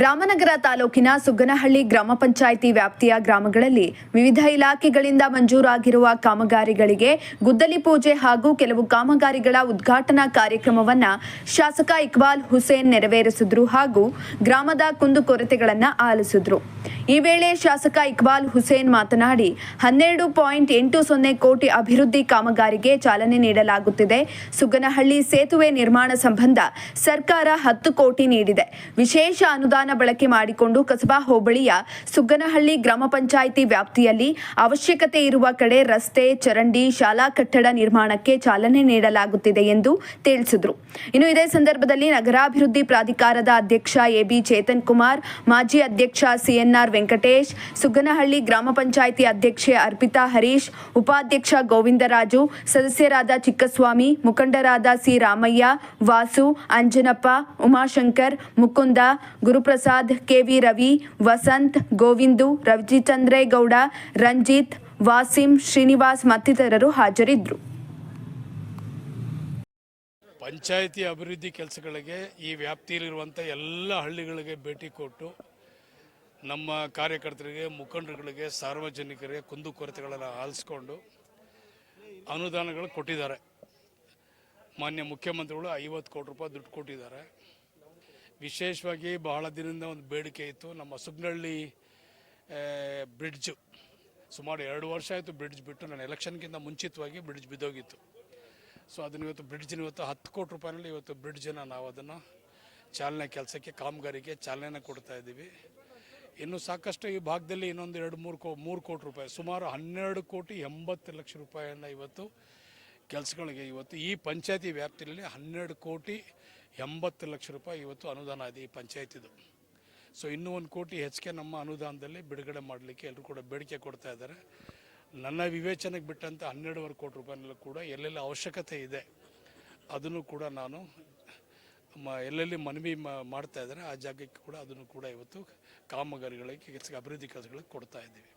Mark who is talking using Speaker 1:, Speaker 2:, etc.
Speaker 1: ರಾಮನಗರ ತಾಲೂಕಿನ ಸುಗ್ಗನಹಳ್ಳಿ ಗ್ರಾಮ ಪಂಚಾಯಿತಿ ವ್ಯಾಪ್ತಿಯ ಗ್ರಾಮಗಳಲ್ಲಿ ವಿವಿಧ ಇಲಾಖೆಗಳಿಂದ ಮಂಜೂರಾಗಿರುವ ಕಾಮಗಾರಿಗಳಿಗೆ ಗುದ್ದಲಿ ಪೂಜೆ ಹಾಗೂ ಕೆಲವು ಕಾಮಗಾರಿಗಳ ಉದ್ಘಾಟನಾ ಕಾರ್ಯಕ್ರಮವನ್ನ ಶಾಸಕ ಇಕ್ಬಾಲ್ ಹುಸೇನ್ ನೆರವೇರಿಸಿದ್ರು ಹಾಗೂ ಗ್ರಾಮದ ಕುಂದುಕೊರತೆಗಳನ್ನು ಆಲಿಸಿದ್ರು. ಈ ವೇಳೆ ಶಾಸಕ ಇಕ್ಬಾಲ್ ಹುಸೇನ್ ಮಾತನಾಡಿ, ಹನ್ನೆರಡು ಪಾಯಿಂಟ್ ಎಂಟು ಸೊನ್ನೆ ಕೋಟಿ ಅಭಿವೃದ್ಧಿ ಕಾಮಗಾರಿಗೆ ಚಾಲನೆ ನೀಡಲಾಗುತ್ತಿದೆ. ಸುಗ್ಗನಹಳ್ಳಿ ಸೇತುವೆ ನಿರ್ಮಾಣ ಸಂಬಂಧ ಸರ್ಕಾರ ಹತ್ತು ಕೋಟಿ ನೀಡಿದೆ. ವಿಶೇಷ ಅನುದಾನ ಬಳಕೆ ಮಾಡಿಕೊಂಡು ಕಸಬಾ ಹೋಬಳಿಯ ಸುಗ್ಗನಹಳ್ಳಿ ಗ್ರಾಮ ಪಂಚಾಯಿತಿ ವ್ಯಾಪ್ತಿಯಲ್ಲಿ ಅವಶ್ಯಕತೆ ಇರುವ ಕಡೆ ರಸ್ತೆ, ಚರಂಡಿ, ಶಾಲಾ ಕಟ್ಟಡ ನಿರ್ಮಾಣಕ್ಕೆ ಚಾಲನೆ ನೀಡಲಾಗುತ್ತಿದೆ ಎಂದು ತಿಳಿಸಿದರು. ಇನ್ನು ಇದೇ ಸಂದರ್ಭದಲ್ಲಿ ನಗರಾಭಿವೃದ್ಧಿ ಪ್ರಾಧಿಕಾರದ ಅಧ್ಯಕ್ಷ ಎಬಿ ಚೇತನ್ ಕುಮಾರ್ ಮಾಜಿ ಅಧ್ಯಕ್ಷ ಸಿಎನ್ಆರ್ ವೆಂಕಟೇಶ್, ಸುಗ್ಗನಹಳ್ಳಿ ಗ್ರಾಮ ಪಂಚಾಯಿತಿ ಅಧ್ಯಕ್ಷೆ ಅರ್ಪಿತಾ ಹರೀಶ್, ಉಪಾಧ್ಯಕ್ಷ ಗೋವಿಂದರಾಜು, ಸದಸ್ಯರಾದ ಚಿಕ್ಕಸ್ವಾಮಿ, ಮುಖಂಡರಾದ ಸಿ ರಾಮಯ್ಯ, ವಾಸು, ಅಂಜನಪ್ಪ, ಉಮಾಶಂಕರ್, ಮುಕುಂದ ಗುರುಪ್ರಸಾದ್ ಕೆವಿ ರವಿ, ವಸಂತ್, ಗೋವಿಂದು, ರವಿಚಂದ್ರೇಗೌಡ, ರಂಜಿತ್, ವಾಸಿಂ, ಶ್ರೀನಿವಾಸ್ ಮತ್ತಿತರರು ಹಾಜರಿದ್ದರು.
Speaker 2: ಪಂಚಾಯಿತಿ ಅಭಿವೃದ್ಧಿ ಕೆಲಸಗಳಿಗೆ ಈ ವ್ಯಾಪ್ತಿಯಲ್ಲಿರುವಂಥ ಎಲ್ಲ ಹಳ್ಳಿಗಳಿಗೆ ಭೇಟಿ ಕೊಟ್ಟು ನಮ್ಮ ಕಾರ್ಯಕರ್ತರಿಗೆ, ಮುಖಂಡರುಗಳಿಗೆ, ಸಾರ್ವಜನಿಕರಿಗೆ ಕುಂದುಕೊರತೆಗಳನ್ನು ಆಲಿಸ್ಕೊಂಡು ಅನುದಾನಗಳು ಕೊಟ್ಟಿದ್ದಾರೆ. ಮಾನ್ಯ ಮುಖ್ಯಮಂತ್ರಿಗಳು ಐವತ್ತು ಕೋಟಿ ರೂಪಾಯಿ ದುಡ್ಡು ಕೊಟ್ಟಿದ್ದಾರೆ. ವಿಶೇಷವಾಗಿ ಬಹಳ ದಿನದಿಂದ ಒಂದು ಬೇಡಿಕೆ ಇತ್ತು. ನಮ್ಮ ಸುಗ್ನಳ್ಳಿ ಬ್ರಿಡ್ಜ್ ಸುಮಾರು ಎರಡು ವರ್ಷ ಆಯಿತು ಬ್ರಿಡ್ಜ್ ಬಿಟ್ಟು ನಾನು ಎಲೆಕ್ಷನ್ಗಿಂತ ಮುಂಚಿತವಾಗಿ ಬ್ರಿಡ್ಜ್ ಬಿದ್ದೋಗಿತ್ತು. ಸೊ ಅದನ್ನ ಇವತ್ತು ಬ್ರಿಡ್ಜಿನ ಇವತ್ತು ಹತ್ತು ಕೋಟಿ ರೂಪಾಯಿನಲ್ಲಿ ಇವತ್ತು ಬ್ರಿಡ್ಜನ್ನು ನಾವು ಅದನ್ನು ಚಾಲನೆ ಕೆಲಸಕ್ಕೆ, ಕಾಮಗಾರಿಗೆ ಚಾಲನೆ ಕೊಡ್ತಾ ಇದ್ದೀವಿ. ಇನ್ನು ಸಾಕಷ್ಟು ಈ ಭಾಗದಲ್ಲಿ ಇನ್ನೊಂದು ಎರಡು ಮೂರು ಕೋ, ಮೂರು ಕೋಟಿ ರೂಪಾಯಿ, ಸುಮಾರು ಹನ್ನೆರಡು ಕೋಟಿ ಎಂಬತ್ತು ಲಕ್ಷ ರೂಪಾಯಿಯನ್ನು ಇವತ್ತು ಕೆಲಸಗಳಿಗೆ ಇವತ್ತು ಈ ಪಂಚಾಯತಿ ವ್ಯಾಪ್ತಿಯಲ್ಲಿ ಹನ್ನೆರಡು ಕೋಟಿ ಎಂಬತ್ತು ಲಕ್ಷ ರೂಪಾಯಿ ಇವತ್ತು ಅನುದಾನ ಇದೆ ಈ ಪಂಚಾಯತಿದು. ಸೊ ಇನ್ನೂ ಒಂದು ಕೋಟಿ ಹೆಚ್ಚಿಗೆ ನಮ್ಮ ಅನುದಾನದಲ್ಲಿ ಬಿಡುಗಡೆ ಮಾಡಲಿಕ್ಕೆ ಎಲ್ಲರೂ ಕೂಡ ಬೇಡಿಕೆ ಕೊಡ್ತಾ ಇದ್ದಾರೆ. ನನ್ನ ವಿವೇಚನೆಗೆ ಬಿಟ್ಟಂಥ ಹನ್ನೆರಡುವರೆ ಕೋಟಿ ರೂಪಾಯಿನಲ್ಲೂ ಕೂಡ ಎಲ್ಲೆಲ್ಲಿ ಅವಶ್ಯಕತೆ ಇದೆ, ಅದನ್ನು ಕೂಡ ನಾನು ಮ, ಎಲ್ಲೆಲ್ಲಿ ಮನವಿ ಮಾಡ್ತಾ ಇದ್ದಾರೆ, ಆ ಜಾಗಕ್ಕೆ ಕೂಡ ಅದನ್ನು ಕೂಡ ಇವತ್ತು ಕಾಮಗಾರಿಗಳಿಗೆ ಕೆಲಸ ಅಭಿವೃದ್ಧಿ ಕೆಲಸಗಳಿಗೆ ಕೊಡ್ತಾ ಇದ್ದೀವಿ.